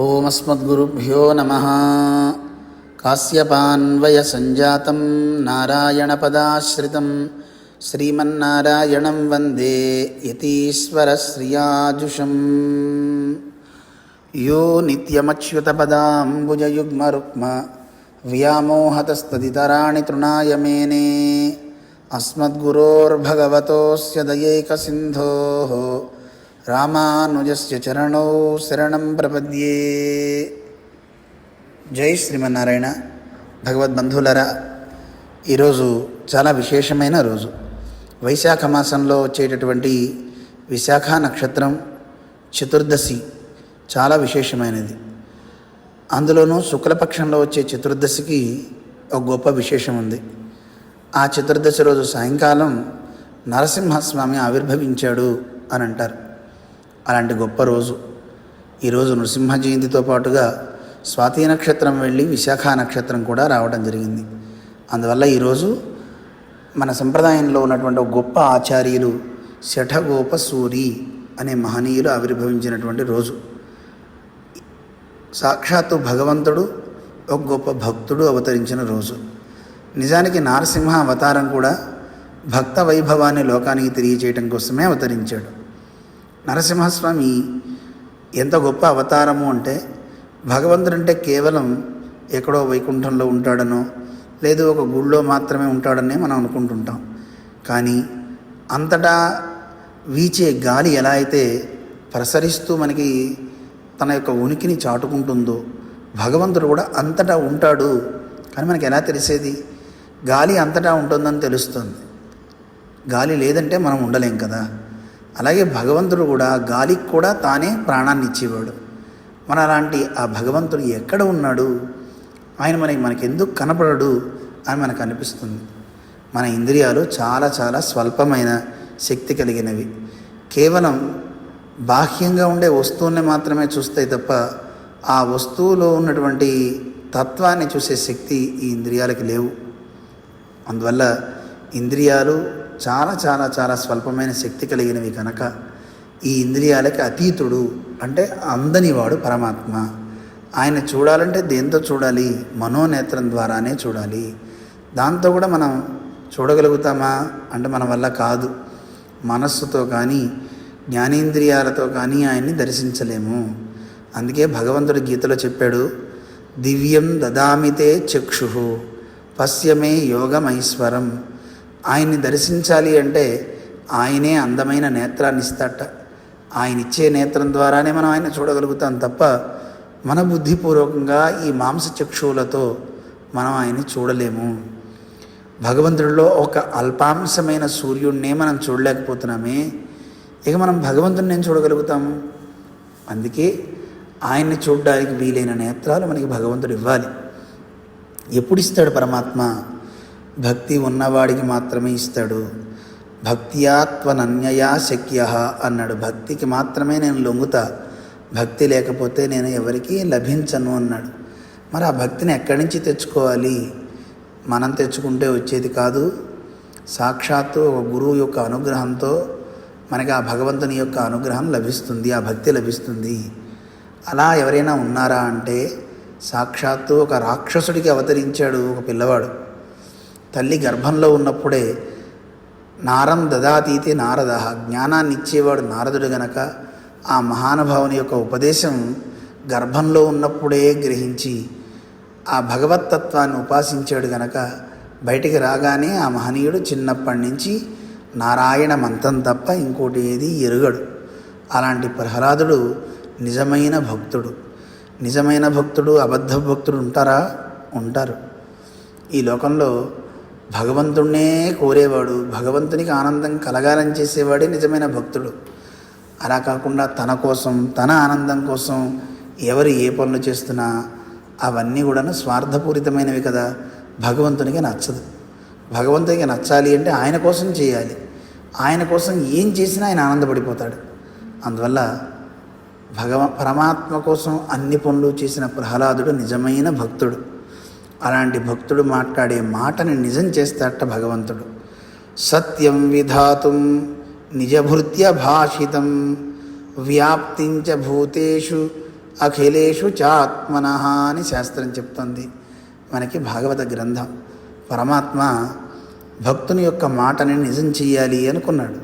ओमस्मद्गुरुभ्यो नमः कास्यपान्वयसञ्जातं नारायणपदाश्रितं श्रीमन्नारायणं वन्दे यतीश्वरश्रियाजुषम् यो नित्यमच्युतपदाम्बुजयुग्मरुक्म व्यामोहतस्तदितराणि तृणाय मेने अस्मद्गुरोर्भगवतोऽस्य दयैकसिन्धोः రామానుజస్య చరణౌ శరణం ప్రపద్యే. జై శ్రీమన్నారాయణ. భగవద్బంధువులరా ఈరోజు చాలా విశేషమైన రోజు. వైశాఖ మాసంలో వచ్చేటటువంటి విశాఖ నక్షత్రం చతుర్దశి చాలా విశేషమైనది. అందులోనూ శుక్లపక్షంలో వచ్చే చతుర్దశికి ఒక గొప్ప విశేషం ఉంది. ఆ చతుర్దశి రోజు సాయంకాలం నరసింహస్వామి ఆవిర్భవించాడు అని అంటారు. అలాంటి గొప్ప రోజు. ఈరోజు నృసింహ జయంతితో పాటుగా స్వాతి నక్షత్రం వెళ్ళి విశాఖ నక్షత్రం కూడా రావడం జరిగింది. అందువల్ల ఈరోజు మన సంప్రదాయంలో ఉన్నటువంటి ఒక గొప్ప ఆచార్యులు శఠగోప సూరి అనే మహనీయులు ఆవిర్భవించినటువంటి రోజు. సాక్షాత్తు భగవంతుడు ఒక గొప్ప భక్తుడు అవతరించిన రోజు. నిజానికి నారసింహ అవతారం కూడా భక్త వైభవాన్ని లోకానికి తెలియచేయటం కోసమే అవతరించాడు. నరసింహస్వామి ఎంత గొప్ప అవతారము అంటే భగవంతుడంటే కేవలం ఎక్కడో వైకుంఠంలో ఉంటాడనో లేదు ఒక గుళ్ళో మాత్రమే ఉంటాడనే మనం అనుకుంటుంటాం. కానీ అంతటా వీచే గాలి ఎలా అయితే ప్రసరిస్తూ మనకి తన యొక్క ఉనికిని చాటుకుంటుందో భగవంతుడు కూడా అంతటా ఉంటాడు. కానీ మనకి ఎలా తెలిసేది? గాలి అంతటా ఉంటుందని తెలుస్తుంది. గాలి లేదంటే మనం ఉండలేం కదా. అలాగే భగవంతుడు కూడా గాలికి కూడా తానే ప్రాణాన్ని ఇచ్చేవాడు. మన అలాంటి ఆ భగవంతుడు ఎక్కడ ఉన్నాడు? ఆయన మనకి మనకి ఎందుకు కనపడడు? అని మనకు అనిపిస్తుంది. మన ఇంద్రియాలు చాలా చాలా స్వల్పమైన శక్తి కలిగినవి. కేవలం బాహ్యంగా ఉండే వస్తువుల్ని మాత్రమే చూస్తాయి తప్ప ఆ వస్తువులో ఉన్నటువంటి తత్వాన్ని చూసే శక్తి ఈ ఇంద్రియాలకి లేవు. అందువల్ల ఇంద్రియాలు చాలా చాలా చాలా స్వల్పమైన శక్తి కలిగినవి కనుక ఈ ఇంద్రియాలకి అతీతుడు అంటే అందనివాడు పరమాత్మ. ఆయన చూడాలంటే దేంతో చూడాలి? మనోనేత్రం ద్వారానే చూడాలి. దాంతో కూడా మనం చూడగలుగుతామా? అంటే మన వల్ల కాదు. మనస్సుతో కానీ జ్ఞానేంద్రియాలతో కానీ ఆయన్ని దర్శించలేము. అందుకే భగవంతుడు గీతలో చెప్పాడు దివ్యం దదామితే చక్షు పశ్యమే యోగమైశ్వరం. ఆయన్ని దర్శించాలి అంటే ఆయనే అందమైన నేత్రాన్ని ఇస్తాట ఆయన ఇచ్చే నేత్రం ద్వారానే మనం ఆయన చూడగలుగుతాం తప్ప మన బుద్ధిపూర్వకంగా ఈ మాంసచక్షువులతో మనం ఆయన్ని చూడలేము. భగవంతుడిలో ఒక అల్పాంశమైన సూర్యుడినే మనం చూడలేకపోతున్నామే. ఇక మనం భగవంతుడిని ఏం చూడగలుగుతాము? అందుకే ఆయన్ని చూడడానికి వీలైన నేత్రాలు మనకి భగవంతుడు ఇవ్వాలి. ఎప్పుడు ఇస్తాడు పరమాత్మ? భక్తి ఉన్నవాడికి మాత్రమే ఇస్తాడు. భక్త్యాత్వనన్యయా శక్య అన్నాడు. భక్తికి మాత్రమే నేను లొంగుతా. భక్తి లేకపోతే నేను ఎవరికీ లభించను అన్నాడు. మరి ఆ భక్తిని ఎక్కడి నుంచి తెచ్చుకోవాలి? మనం తెచ్చుకుంటే వచ్చేది కాదు. సాక్షాత్తు ఒక గురువు యొక్క అనుగ్రహంతో మనకి ఆ భగవంతుని యొక్క అనుగ్రహం లభిస్తుంది ఆ భక్తి లభిస్తుంది. అలా ఎవరైనా ఉన్నారా అంటే సాక్షాత్తు ఒక రాక్షసుడికి అవతరించాడు ఒక పిల్లవాడు. తల్లి గర్భంలో ఉన్నప్పుడే నారం దదాతీతి నారద జ్ఞానాన్ని ఇచ్చేవాడు నారదుడు గనక ఆ మహానుభావుని యొక్క ఉపదేశం గర్భంలో ఉన్నప్పుడే గ్రహించి ఆ భగవత్తత్వాన్ని ఉపాసించాడు గనక బయటికి రాగానే ఆ మహనీయుడు చిన్నప్పటి నుంచి నారాయణ మంతం తప్ప ఇంకోటి ఏది ఎరుగడు. అలాంటి ప్రహ్లాదుడు నిజమైన భక్తుడు. నిజమైన భక్తుడు అబద్ధ భక్తుడు ఉంటారా? ఉంటారు. ఈ లోకంలో భగవంతుణ్ణే కోరేవాడు భగవంతునికి ఆనందం కలగాలని చేసేవాడే నిజమైన భక్తుడు. అలా కాకుండా తన కోసం తన ఆనందం కోసం ఎవరు ఏ పనులు చేస్తున్నా అవన్నీ కూడా స్వార్థపూరితమైనవి కదా. భగవంతునికి నచ్చదు. భగవంతునికి నచ్చాలి అంటే ఆయన కోసం చేయాలి. ఆయన కోసం ఏం చేసినా ఆయన ఆనందపడిపోతాడు. అందువల్ల భగవ పరమాత్మ కోసం అన్ని పనులు చేసిన ప్రహ్లాదుడు నిజమైన భక్తుడు. అలాంటి భక్తుడు మాట్లాడే మాటని నిజం చేస్తాట భగవంతుడు. సత్యం విధాతుం నిజభృత్య భాషితం. వ్యాప్తించ భూతేషు అఖిలేషు చాత్మన అని శాస్త్రం చెప్తుంది. మనకి భాగవత గ్రంథం. పరమాత్మ భక్తుని యొక్క మాటని నిజం చెయ్యాలి అనుకున్నాడు.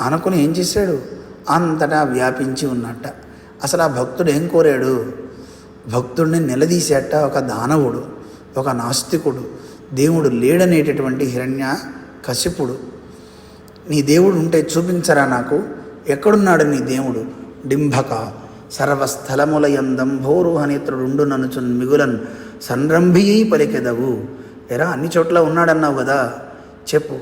అనుకుని ఏం చేశాడు? అంతటా వ్యాపించి ఉన్నట్ట అసలు ఆ భక్తుడు ఏం కోరాడు? భక్తుడిని నిలదీసేట ఒక దానవుడు. ఒక నాస్తికుడు దేవుడు లేడనేటటువంటి హిరణ్య కశిపుడు నీ దేవుడు ఉంటే చూపించరా నాకు? ఎక్కడున్నాడు నీ దేవుడు? డింభక సర్వస్థలములయందంభోరుహనేత్రుడు ననుచున్ మిగులన్ సంరంభియీ పలికెదవు ఎరా అన్ని చోట్ల ఉన్నాడన్నావు కదా చెప్పు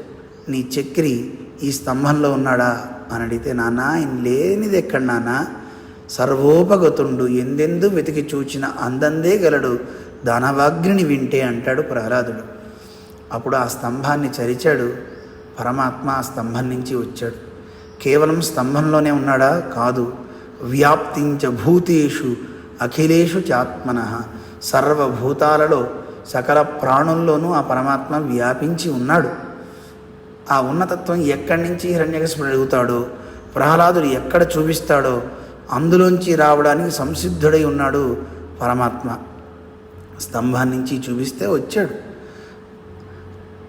నీ చక్రి ఈ స్తంభంలో ఉన్నాడా? అని అడిగితే నాన్న ఆయన లేనిది ఎక్కడ నాన్న? సర్వోపగతుండు ఎందెందు వెతికి చూచిన అందందే గలడు. దానవాగ్రిని వింటే అంటాడు ప్రహ్లాదుడు. అప్పుడు ఆ స్తంభాన్ని చరిచాడు. పరమాత్మ ఆ స్తంభం నుంచి వచ్చాడు. కేవలం స్తంభంలోనే ఉన్నాడా? కాదు. వ్యాప్తించ భూతేషు అఖిలేషు చాత్మన. సర్వభూతాలలో సకల ప్రాణుల్లోనూ ఆ పరమాత్మ వ్యాపించి ఉన్నాడు. ఆ ఉన్నతత్వం ఎక్కడి నుంచి హిరణ్యకశిపుడు అడుగుతాడో ప్రహ్లాదుడు ఎక్కడ చూపిస్తాడో అందులోంచి రావడానికి సంసిద్ధుడై ఉన్నాడు పరమాత్మ. స్తంభాన్ని నుంచి చూపిస్తే వచ్చాడు.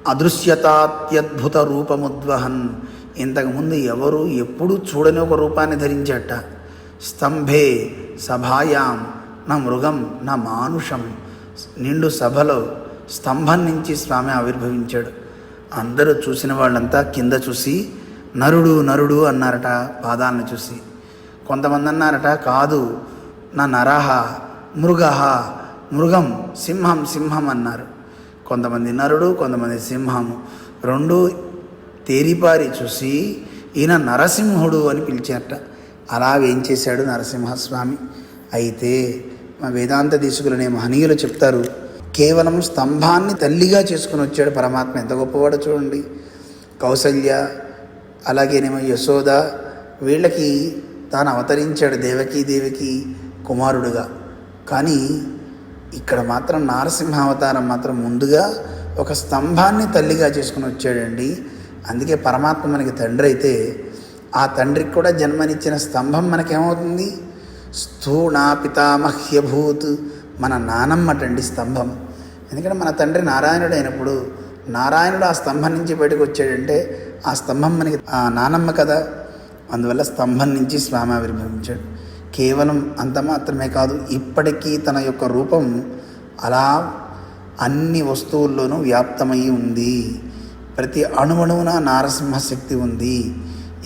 అదృశ్యతాత్యద్భుత రూపముద్వహన్ ఇంతకుముందు ఎవరు ఎప్పుడూ చూడని ఒక రూపాన్ని ధరించట. స్తంభే సభాయాం నా మృగం నా మానుషం. నిండు సభలో స్తంభం నుంచి స్వామి ఆవిర్భవించాడు. అందరూ చూసిన వాళ్ళంతా కింద చూసి నరుడు నరుడు అన్నారట పాదాలను చూసి. కొంతమంది అన్నారట కాదు నా నరహ మృగహ మృగం సింహం సింహం అన్నారు. కొంతమంది నరుడు కొంతమంది సింహము. రెండు తేరిపారి చూసి ఈయన నరసింహుడు అని పిలిచారట. అలా ఏం చేశాడు నరసింహస్వామి? అయితే మా వేదాంత దీసుకులనే మహనీయులు చెప్తారు కేవలం స్తంభాన్ని తల్లిగా చేసుకుని వచ్చాడు పరమాత్మ. ఎంత గొప్పవాడో చూడండి. కౌసల్య అలాగేనేమో యశోద వీళ్ళకి తాను అవతరించాడు దేవకీ దేవికి కుమారుడుగా. కానీ ఇక్కడ మాత్రం నారసింహ అవతారం మాత్రం ముందుగా ఒక స్తంభాన్ని తల్లిగా చేసుకుని వచ్చాడండి. అందుకే పరమాత్మ మనకి తండ్రి అయితే ఆ తండ్రికి కూడా జన్మనిచ్చిన స్తంభం మనకేమవుతుంది? స్థూణా పితామహ్యభూత్ మన నానమ్మటండి స్తంభం. ఎందుకంటే మన తండ్రి నారాయణుడు అయినప్పుడు నారాయణుడు ఆ స్తంభం నుంచి బయటకు వచ్చాడంటే ఆ స్తంభం మనకి ఆ నానమ్మ కదా. అందువల్ల స్తంభం నుంచి స్వామి ఆవిర్భవించాడు. కేవలం అంత మాత్రమే కాదు ఇప్పటికీ తన యొక్క రూపం అలా అన్ని వస్తువుల్లోనూ వ్యాప్తమై ఉంది. ప్రతి అణువణువున నారసింహ శక్తి ఉంది.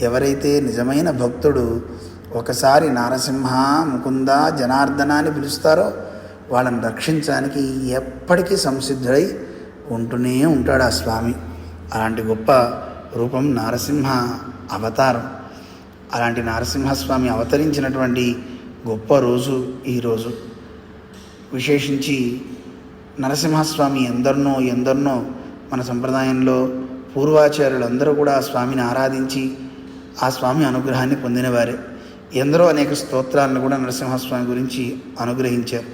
ఎవరైతే నిజమైన భక్తుడు ఒకసారి నారసింహ ముకుంద జనార్దన అని పిలుస్తారో వాళ్ళని రక్షించడానికి ఎప్పటికీ సంసిద్ధుడై ఉంటూనే ఉంటాడు ఆ స్వామి. అలాంటి గొప్ప రూపం నారసింహ అవతారం. అలాంటి నరసింహస్వామి అవతరించినటువంటి గొప్ప రోజు ఈరోజు విశేషించి నరసింహస్వామి ఎందరినో ఎందరినో మన సంప్రదాయంలో పూర్వాచార్యులందరూ కూడా ఆ స్వామిని ఆరాధించి ఆ స్వామి అనుగ్రహాన్ని పొందినవారే. ఎందరో అనేక స్తోత్రాలను కూడా నరసింహస్వామి గురించి అనుగ్రహించారు.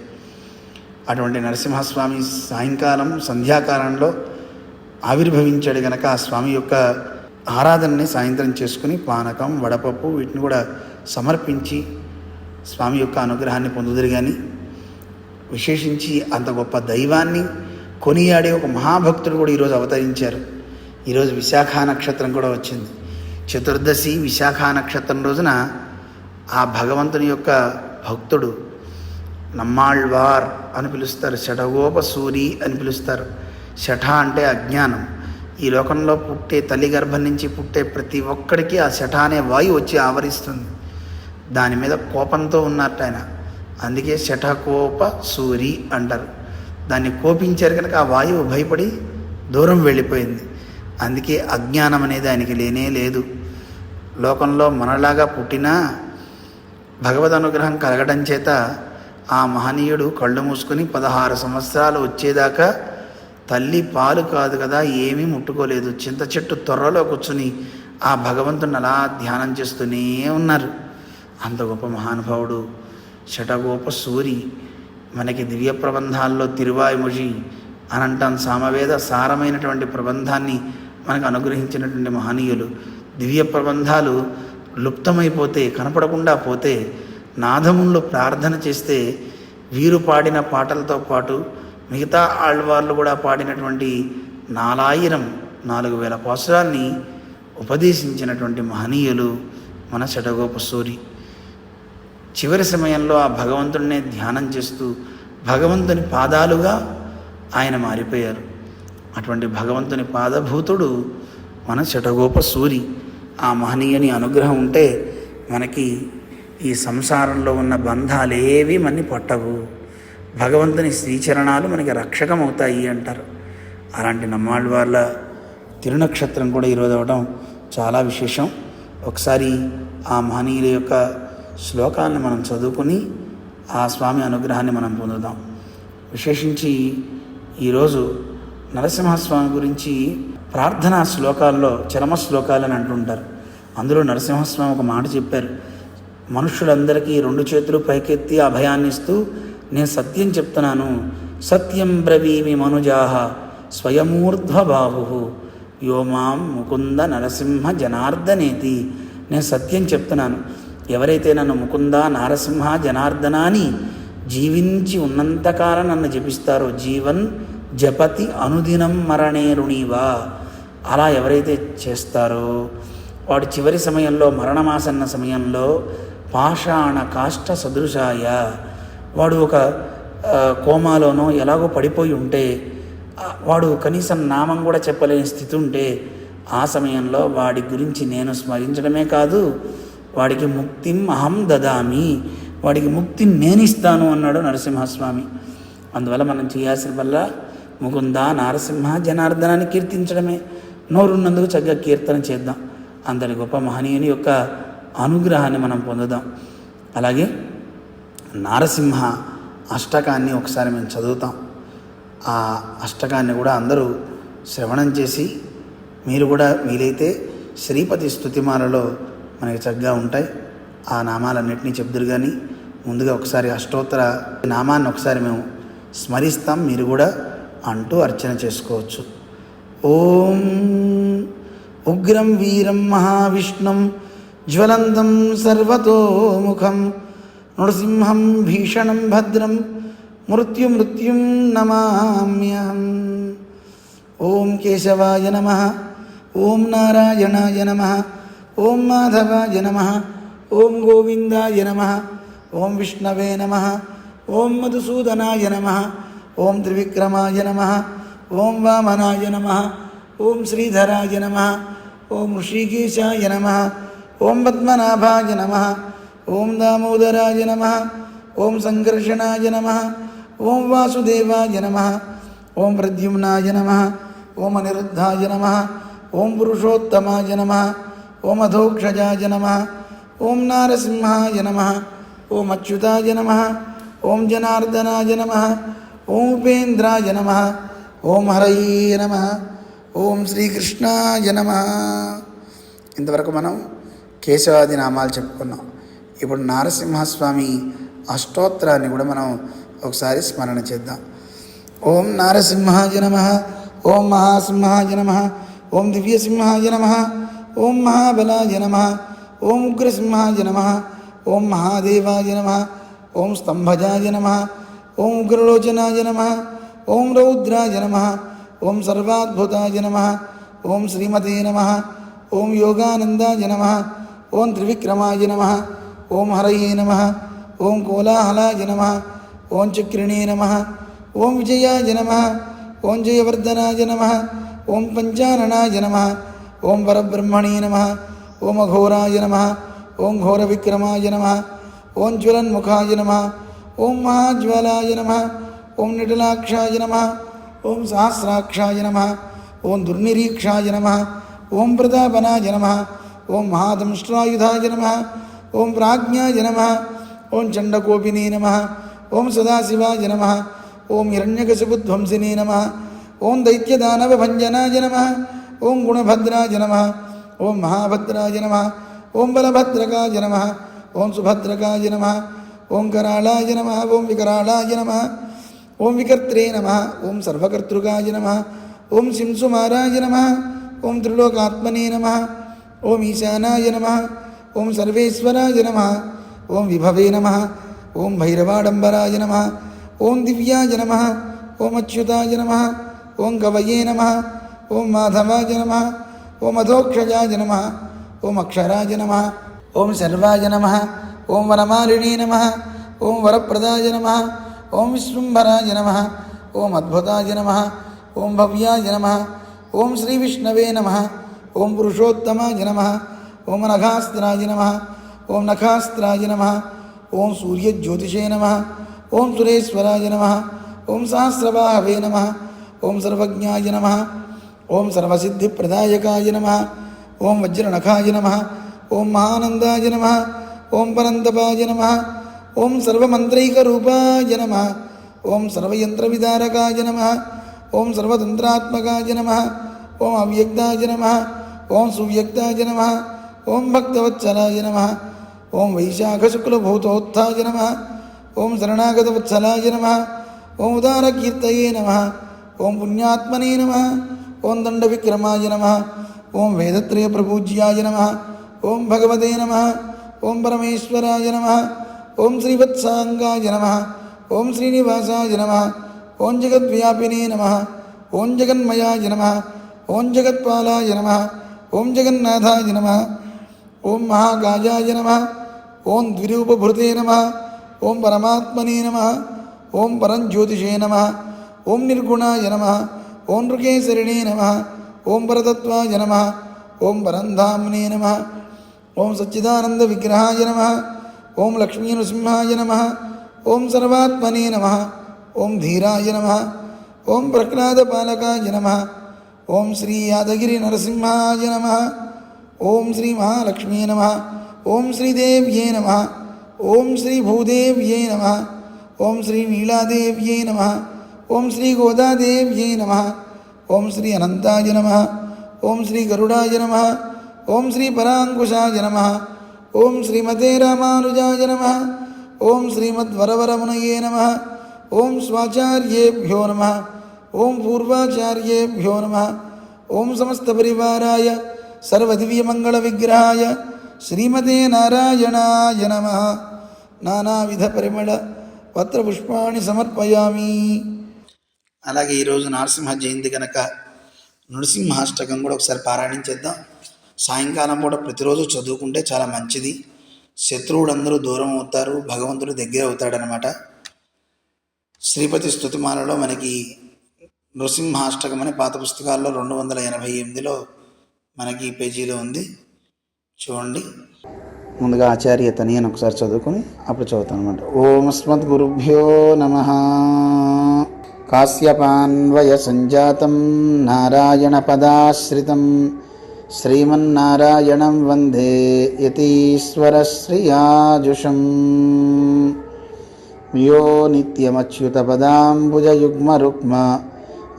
అటువంటి నరసింహస్వామి సాయంకాలం సంధ్యాకాలంలో ఆవిర్భవించాడు గనక ఆ స్వామి యొక్క ఆరాధనని సాయంత్రం చేసుకుని పానకం వడపప్పు వీటిని కూడా సమర్పించి స్వామి యొక్క అనుగ్రహాన్ని పొందుదురు కానీ విశేషించి అంత గొప్ప దైవాన్ని కొనియాడే ఒక మహాభక్తుడు కూడా ఈరోజు అవతరించారు. ఈరోజు విశాఖ నక్షత్రం కూడా వచ్చింది. చతుర్దశి విశాఖ నక్షత్రం రోజున ఆ భగవంతుని యొక్క భక్తుడు నమ్మాళ్వార్ అని పిలుస్తారు షఠగోప సూరి అని పిలుస్తారు. షఠ అంటే అజ్ఞానం. ఈ లోకంలో పుట్టే తల్లి గర్భం నుంచి పుట్టే ప్రతి ఒక్కడికి ఆ శఠ అనే వాయు వచ్చి ఆవరిస్తుంది. దాని మీద కోపంతో ఉన్నట్టు ఆయన. అందుకే శఠకోప సూరి అంటారు. దాన్ని కోపించారు కనుక ఆ వాయువు భయపడి దూరం వెళ్ళిపోయింది. అందుకే అజ్ఞానం అనేది ఆయనకి లేనే లేదు. లోకంలో మనలాగా పుట్టినా భగవద్ అనుగ్రహం కలగడం చేత ఆ మహనీయుడు కళ్ళు మూసుకుని పదహారు సంవత్సరాలు వచ్చేదాకా తల్లి పాలు కాదు కదా ఏమీ ముట్టుకోలేదు. చింత చెట్టు త్వరలో కూర్చుని ఆ భగవంతుని అలా ధ్యానం చేస్తూనే ఉన్నారు. అంత గొప్ప మహానుభావుడు శటగోప సూరి మనకి దివ్య ప్రబంధాల్లో తిరువాయుముషి అని అంటాం సామవేద సారమైనటువంటి ప్రబంధాన్ని మనకు అనుగ్రహించినటువంటి మహనీయులు. దివ్య ప్రబంధాలు లుప్తమైపోతే కనపడకుండా పోతే నాదముల్లో ప్రార్థన చేస్తే వీరు పాడిన పాటలతో పాటు మిగతా ఆళ్వార్లు కూడా పాడినటువంటి నాలాయిరం నాలుగు వేల పాసురాన్ని ఉపదేశించినటువంటి మహనీయులు మన షడగోప సూరి చివరి సమయంలో ఆ భగవంతుడినే ధ్యానం చేస్తూ భగవంతుని పాదాలుగా ఆయన మారిపోయారు. అటువంటి భగవంతుని పాదభూతుడు మన చటగోప సూరి ఆ మహనీయుని అనుగ్రహం ఉంటే మనకి ఈ సంసారంలో ఉన్న బంధాలేవి మన్ని పట్టవు భగవంతుని శ్రీచరణాలు మనకి రక్షకం అవుతాయి అంటారు. అలాంటి నమ్మాళ్ళ వాళ్ళ తిరునక్షత్రం కూడా ఈరోజు అవడం చాలా విశేషం. ఒకసారి ఆ మహనీయుల యొక్క శ్లోకాలను మనం చదువుకుని ఆ స్వామి అనుగ్రహాన్ని మనం పొందుదాం. విశేషించి ఈరోజు నరసింహస్వామి గురించి ప్రార్థనా శ్లోకాల్లో చరమ శ్లోకాలని అంటుంటారు. అందులో నరసింహస్వామి ఒక మాట చెప్పారు. మనుషులందరికీ రెండు చేతులు పైకెత్తి అభయాన్నిస్తూ నేను సత్యం చెప్తున్నాను. సత్యం బ్రవీమి మనుజాహ స్వయమూర్ధ్వబాహు. యో మాం ముకుంద నరసింహ జనార్దనేతి. నేను సత్యం చెప్తున్నాను. ఎవరైతే నన్ను ముకుంద నారసింహ జనార్దన అని జీవించి ఉన్నంతకాలం నన్ను జపిస్తారో జీవన్ జపతి అనుదినం మరణేరుణివా అలా ఎవరైతే చేస్తారో వాడు చివరి సమయంలో మరణమాసన్న సమయంలో పాషాణ కాష్ట సదృశాయ వాడు ఒక కోమాలోనో ఎలాగో పడిపోయి ఉంటే వాడు కనీసం నామం కూడా చెప్పలేని స్థితి ఉంటే ఆ సమయంలో వాడి గురించి నేను స్మరించడమే కాదు వాడికి ముక్తిం అహం దదామి వాడికి ముక్తిని నేను ఇస్తాను అన్నాడు నరసింహస్వామి. అందువల్ల మనం చేయాల్సిన వల్ల ముకుంద నారసింహ జనార్దనాన్ని కీర్తించడమే. నోరున్నందుకు చక్కగా కీర్తన చేద్దాం. అంతటి గొప్ప మహనీయుని యొక్క అనుగ్రహాన్ని మనం పొందుదాం. అలాగే నారసింహ అష్టకాన్ని ఒకసారి మేము చదువుతాం. ఆ అష్టకాన్ని కూడా అందరూ శ్రవణం చేసి మీరు కూడా వీలైతే శ్రీపతి స్తుతిమాలలో మనకి చక్కగా ఉంటాయి. ఆ నామాలన్నింటినీ చెప్దురు కానీ ముందుగా ఒకసారి అష్టోత్తర నామాన్ని ఒకసారి మేము స్మరిస్తాం. మీరు కూడా అంటూ అర్చన చేసుకోవచ్చు. ఓం ఉగ్రం వీరం మహావిష్ణుం జ్వలంతం సర్వతోముఖం నృసింహం భీషణం భద్రం మృత్యుమృత్యుం నమామ్యహం ఓం కేశవాయ నమ ఓం నారాయణాయ నమ ఓం మాధవాయ నమ ఓం గోవిందాయ నమ ఓం విష్ణవే నమ ఓం మధుసూదనాయ నమ ఓం త్రివిక్రమాయ నమ ఓం వామనాయ నమ ఓం శ్రీధరాయ నమ ఓం ఋషికేశాయ నమ ఓం పద్మనాభాయ నమ ఓం దామోదరాయ నమ ఓం సంకర్షణాయ నమ ఓం వాసుదేవాయ నమ ఓం ప్రద్యుమ్నాయ నమ ఓం అనిరుద్ధాయ నమ ఓం పురుషోత్తమాయ నమ ఓం అధోక్షజాయ నమ ఓం నారసింహాయ నమ ఓం అచ్యుతాయ నమ ఓం జనార్దనాయ నమ ఓం ఉపేంద్రాయ నమ ఓం హరయే నమ ఓం శ్రీకృష్ణాయ నమ ఇంతవరకు మనం కేశవాది నామాలు చెప్పుకున్నాం ఇప్పుడు నారసింహస్వామి అష్టోత్తరాన్ని కూడా మనం ఒకసారి స్మరణ చేద్దాం ఓం నారసింహాయ నమ ఓం మహాసింహాయ నమ ఓం దివ్యసింహాయ నమ ఓం మహాబలాయ నమ ఓం ఉగ్రసింహాయ నమ ఓం మహాదేవాయ నమ ఓం స్తంభజాయ నమ ఓం ఉగ్రలోచనాయ నమ ఓం రౌద్రాయ నమ ఓం సర్వాద్భుతాయ నమ ఓం శ్రీమతే నమ ఓం యోగానందాయ నమ ఓం త్రివిక్రమాయ నమ ఓం హరయే నమ ఓం కోలాహలాయ నమ ఓం చక్రిణే నమ ఓం విజయాయ నమ ఓం జయవర్ధనాయ నమ ఓం పంచాననాయ నమ ఓం పరబ్రహ్మణే నమ ఓం అఘోరాయ నమ ఓం ఘోరవిక్రమాయ నమ ఓం జ్వలన్ముఖాయ నమ ఓం మహాజ్వలాయ నమ ఓం నిటలాక్షాయ నమ ఓం సహస్రాక్షాయ నమ ఓం దుర్నిరీక్షాయ నమ ఓం ప్రతాపనాయ నమ ఓం మహాదంష్ట్రాయుధాయ నమ ఓం ప్రాజ్ఞాయ నమ ఓం చండకోపినే నమ ఓం సదాశివాయ నమ ఓం హిరణ్యకశిపుధ్వంసినే నమ ఓం దైత్యదానవభంజనాయ నమ ఓం గుణభద్రాయ నమ ఓం మహాభద్రాయ నమ ఓం బలభద్రకాయ నమ ఓం సుభద్రకాయ నమ ఓం కరాళాయ నమ ఓం వికరాళాయ నమ ఓం వికర్త్రే నమ ఓం సర్వకర్తృకాయ నమ ఓం శింసుమారాయ నమ ఓం త్రిలోకాత్మనే నమ ఓం ఈశానాయ నమ ఓం సర్వేశ్వరాయ నమ ఓం విభవే నమ ఓం భైరవాడంబరాయ నమ ఓం దివ్యాయ నమ ఓం అచ్యుతాయ నమ ఓం గవయే నమ ఓం మాధవాయ నమ ఓం అధోక్షజాయ నమ ఓం అక్షరాయ నమ ఓం సర్వాయ నమ ఓం వనమాలినే నమ ఓం వరప్రదాయ నమ ఓం విశృంభరాయ నమ ఓం అద్భుతాయ నమ ఓం భవ్యాయ నమ ఓం శ్రీ విష్ణవే నమ ఓం పురుషోత్తమాయ నమ ఓం నఘాస్త్రాయ నమ ఓం నఖాస్త్రాయ నమ ఓం సూర్యజ్యోతిషే నమ ఓం సురేశ్వరాయ నమ ఓం సహస్రబాహవే నమ ఓం సర్వజ్ఞాయ నమ ఓం సర్వసిద్ధిప్రదాయకాయ నమ ఓం వజ్రనఖాయ నమ ఓం మహానందాయ నమ ఓం పరంతపాయ నమ ఓం సర్వమంత్రైకరూపాయ నమ ఓం సర్వయంత్రవిదారకాయ నమ ఓం సర్వతంత్రాత్మకాయ నమ ఓం అవ్యక్తాయ నమ ఓం సువ్యక్తాయ నమ ఓం భక్తవత్సలాయ నమ ఓం వైశాఖశుక్లభూతోత్థాయ నమ ఓం శరణాగతవత్సలాయ నమ ఓం ఉదారకీర్తయే నమ ఓం పుణ్యాత్మనే నమ ఓం దండవిక్రమాయ నమ ఓం వేదత్రయప్రపూజ్యాయ నమ ఓం భగవతే నమ ఓం పరమేశ్వరాయ నమ ఓం శ్రీవత్సాంగాయ నమ ఓం శ్రీనివాసాయ నమ ఓం జగద్వ్యాపినే నమ ఓం జగన్మయాయ నమ ఓం జగత్పాలాయ నమ ఓం జగన్నాథాయ నమ ఓం మహాగాజాయ నమ ఓం ద్విరూపభృతే నమ ఓం పరమాత్మనే నమ ఓం పరంజ్యోతిషే నమ ఓం నిర్గుణాయ నమ ఓం నృకేసరిణే నమ ఓం పరతత్వాయ నమ ఓం పరంధామ్నే నమ ఓం సచ్చిదానంద విగ్రహాయ నమ ఓం లక్ష్మీనృసింహాయ నమ ఓం సర్వాత్మనే నమ ఓం ధీరాయ నమ ఓం ప్రహ్లాదపాలకాయ నమ ఓం శ్రీ యాదగిరి నరసింహాయ నమ ఓం శ్రీ మహాలక్ష్మీ నమ ఓం శ్రీదేవ్యే నమ ఓం శ్రీ భూదేవ్యే నమ ఓం శ్రీ నీలాదేవ్యే నమ ఓం శ్రీ గోదాదేవ్యే నమ ఓం శ్రీ అనంతాయ నమ ఓం శ్రీ గరుడాయ నమ ఓం శ్రీ పరాంకుశాయ నమ ఓం శ్రీమతే రామానుజాయ నమ ఓం శ్రీమద్వరవరమునయే నమ ఓం స్వాచార్యేభ్యో నమ ఓం పూర్వాచార్యేభ్యో నమ ఓం సమస్తపరివారాయ సర్వదివ్యమంగళవిగ్రహాయ శ్రీమతే నారాయణాయ నమ. పత్ర పత్రపుష్పాణి సమర్పయామి. అలాగే ఈరోజు నరసింహ జయంతి కనుక నృసింహాష్టకం కూడా ఒకసారి పారాయణం చేద్దాం. సాయంకాలం కూడా ప్రతిరోజు చదువుకుంటే చాలా మంచిది. శత్రువుడు అందరూ దూరం అవుతారు భగవంతుడు దగ్గర అవుతాడనమాట శ్రీపతి స్తుతిమాలలో మనకి నృసింహాష్టకం అనే పాత పుస్తకాల్లో రెండు వందల ఎనభై ఎనిమిదిలో మనకి ఈ పేజీలో ఉంది. చూడండి. ముందుగా ఆచార్య తనియని ఒకసారి చదువుకొని అప్పుడు చదువుతాను అనమాట ఓం అస్మద్ గురుభ్యో నమ. కాశ్యపాన్వయ సంజాతం నారాయణ పదాశ్రితం. శ్రీమన్నారాయణం వందే యతీశ్వరశ్రియాజుషం యో నిత్యమచ్యుతపదాంబుజయుగ్మరుక్మ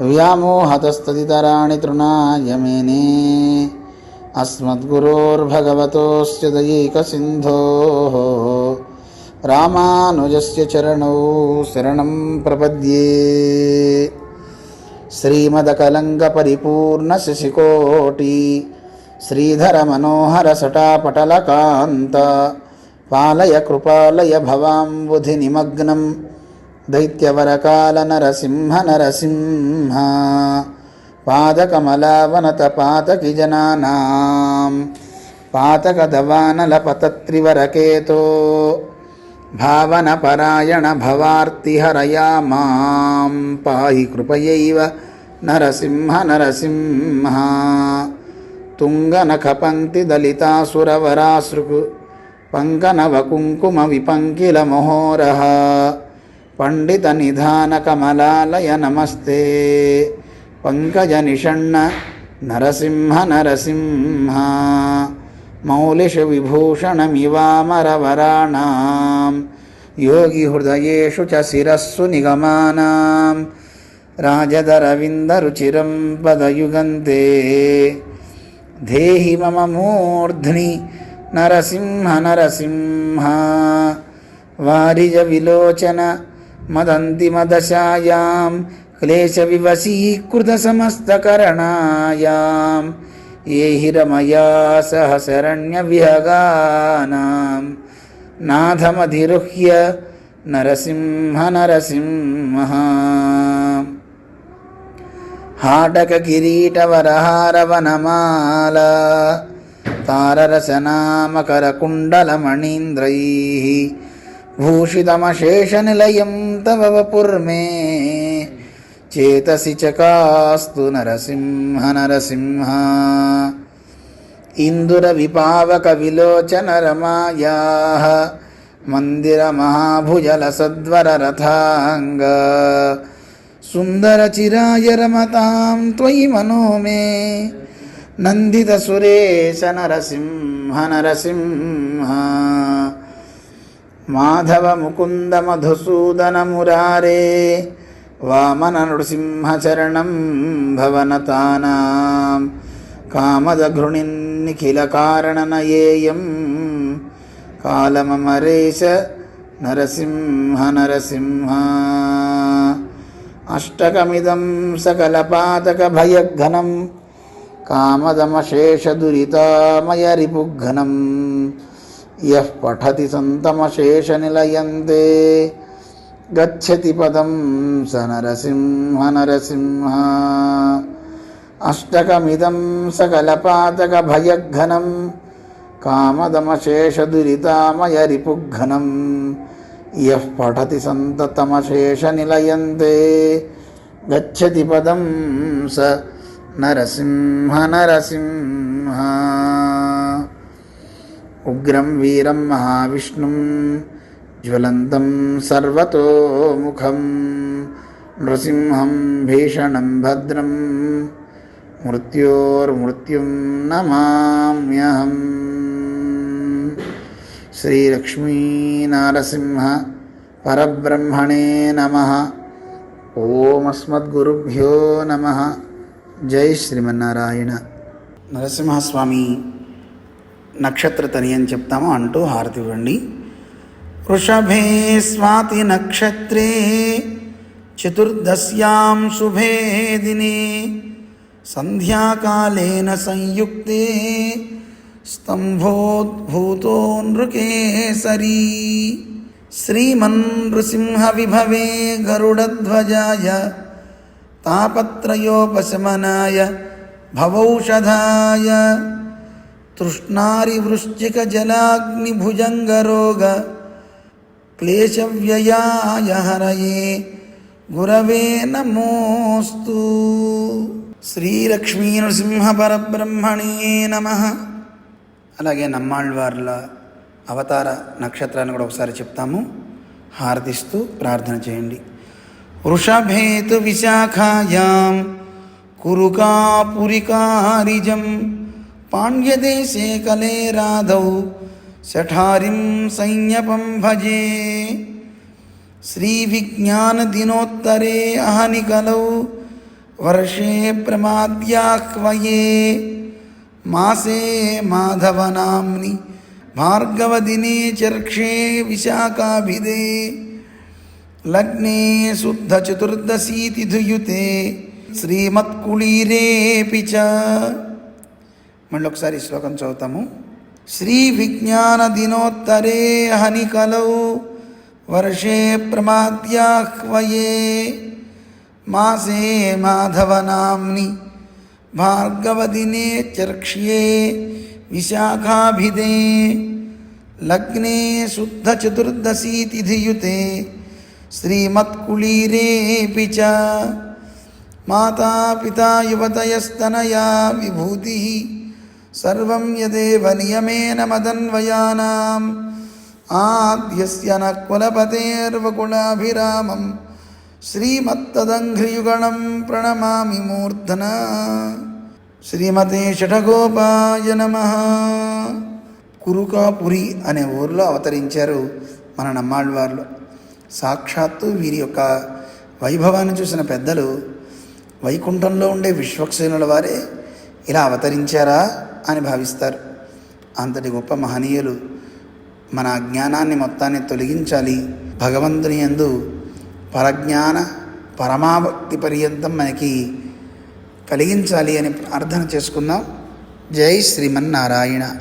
व्यामोहतस्तदितराणि तृणाय मेने अस्मद्गुरोर्भगवतोऽस्य दयैकसिन्धोः रामानुजस्य चरणौ शरणं प्रपद्ये श्रीमदकलङ्गपरिपूर्णशिशिकोटि श्रीधरमनोहरसटापटलकान्त पालय कृपालय भवाम्बुधिनिमग्नम् దైత్యవరకాల నరసింహ నరసింహ పాదకమలావనత పాతకి జనానాం పతత్రివరకేతో భావన పరాయణ భావనపరాయణ భవార్తిహరయా మాం పాయి కృపయైవ నరసింహ నరసింహ తుంగనఖపంక్తి పంకన వకుంకుమ విపంకిల మహోరహ पण्डितनिधानकमलालय नमस्ते पङ्कजनिषण्ण नरसिंह नरसिंह मौलिषविभूषणमिवामरवराणां योगिहृदयेषु च शिरस्सु निगमानां राजदरविन्दरुचिरं पदयुगन्ते धेहि मम मूर्ध्नि नरसिंह नरसिंह वारिजविलोचन मदन्तिमदशायां क्लेशविवशीकृतसमस्तकरणायां ये हि रमया सह शरण्यविहगानां नाथमधिरुह्य नरसिंह नरसिंहः हाटककिरीटवरहारवनमाला ताररसनामकरकुण्डलमणीन्द्रैः भूषितमशेषनिलयं तव वपुर्मे चेतसि चकास्तु नरसिंह नरसिंह इन्दुरविपावकविलोचनरमायाः मन्दिरमहाभुजलसद्वररथाङ्ग सुन्दरचिराय रमतां त्वयि मनो मे नन्दितसुरेश नरसिंह नरसिंह మాధవ ముకుంద మధుసూదన మురారే వామన నృసింహచరణం భవనతానాం కామదఘృణిన్నిఖిల కారణనయేయం కాలమమరేశ నరసింహ నరసింహ. అష్టకమిదం సకలపాతకభయఘనం కామదమశేషదురితామయరిపుఘ్నం यः पठति सन्तमशेषनिलयन्ते गच्छति पदं स नरसिंह नरसिंह अष्टकमिदं सकलपातकभयघ्नं कामदमशेषदुरितामयरिपुघ्नं यः पठति सन्ततमशेषनिलयन्ते गच्छति पदं स नरसिंह नरसिंह ఉగ్రం వీరం మహావిష్ణుం జ్వలంతం సర్వతోముఖం నృసింహం భీషణం భద్రం మృత్యోర్మృత్యుం నమామ్యహం శ్రీలక్ష్మీనారసింహ పరబ్రహ్మణే నమ ఓమస్మద్గురుభ్యో నమ జై శ్రీమన్నారాయణ నరసింహస్వామి నక్షత్ర తని అని చెప్తాము అంటూ హారతి ఇవ్వండి. వృషభే స్వాతి నక్షత్రే చతుర్దశ్యాం శుభే దినే సంధ్యాకాలేన సంయుక్తే స్తంభోద్భూతో నృకేసరీ. శ్రీమన్ నృసింహ విభవే గరుడధ్వజాయ తాపత్రయోపశమనాయ భవౌషధాయ तृष्णारिवृश्चिकजलाग्निभुजङ्गरोग क्लेशव्ययाय हरये गुरवे नमोऽस्तु శ్రీలక్ష్మీనృసింహపరబ్రహ్మణే నమ అలాగే నమ్మాళ్ళవార్ల అవతార నక్షత్రాన్ని కూడా ఒకసారి చెప్తాము హారతిస్తూ ప్రార్థన చేయండి వృషభేతు విశాఖాయాం కురుకాపురికారిజం పాండ్యదేశే కలే రాధౌ శఠారిం సంయపం భజే శ్రీవిజ్ఞానదినోత్తరే అహని కలౌ వర్షే ప్రమాద్యాహ్వయే మాసే మాధవనామ్ని భార్గవదినే చర్క్షే విశాఖాభిదే లగ్నే శుద్ధ చతుర్దశీతి ధుయుతే శ్రీమత్కుళీరేపి చ మళ్ళీ ఒకసారి ఈ శ్లోకం చదువుతాము. శ్రీ విజ్ఞాన దినోత్తరే హని కలౌ వర్షే ప్రమాద్యాహ్వయే మాసే మాధవనామ్ని భార్గవదినే చర్క్ష్యే విశాఖాభిదే లగ్నే శుద్ధ చతుర్దశీతి ధియుతే శ్రీమత్కుళీరేపి చ మాతా పితా యువతయస్తనయా విభూతి సర్వం యదేవ నియమేన మదన్వయానాం. ఆద్యస్య న కులపతేర్వకులాభిరామం శ్రీమత్తదంఘ్రియుగణం ప్రణమామి మూర్ధన. శ్రీమతే షఠగోపాయ నమ. కురుకాపురి అనే ఊరిలో అవతరించారు మన నమ్మాళ్ళవార్లు సాక్షాత్తు వీరి యొక్క వైభవాన్ని చూసిన పెద్దలు వైకుంఠంలో ఉండే విశ్వక్సేనుల వారే ఇలా అవతరించారా? అని భావిస్తారు. అంతటి గొప్ప మహనీయులు మన అజ్ఞానాన్ని మొత్తాన్ని తొలగించాలి. భగవంతుని యందు పరజ్ఞాన పరమాభక్తి పర్యంతం మనకి కలిగించాలి అని ప్రార్థన చేసుకుందాం. జై శ్రీమన్నారాయణ.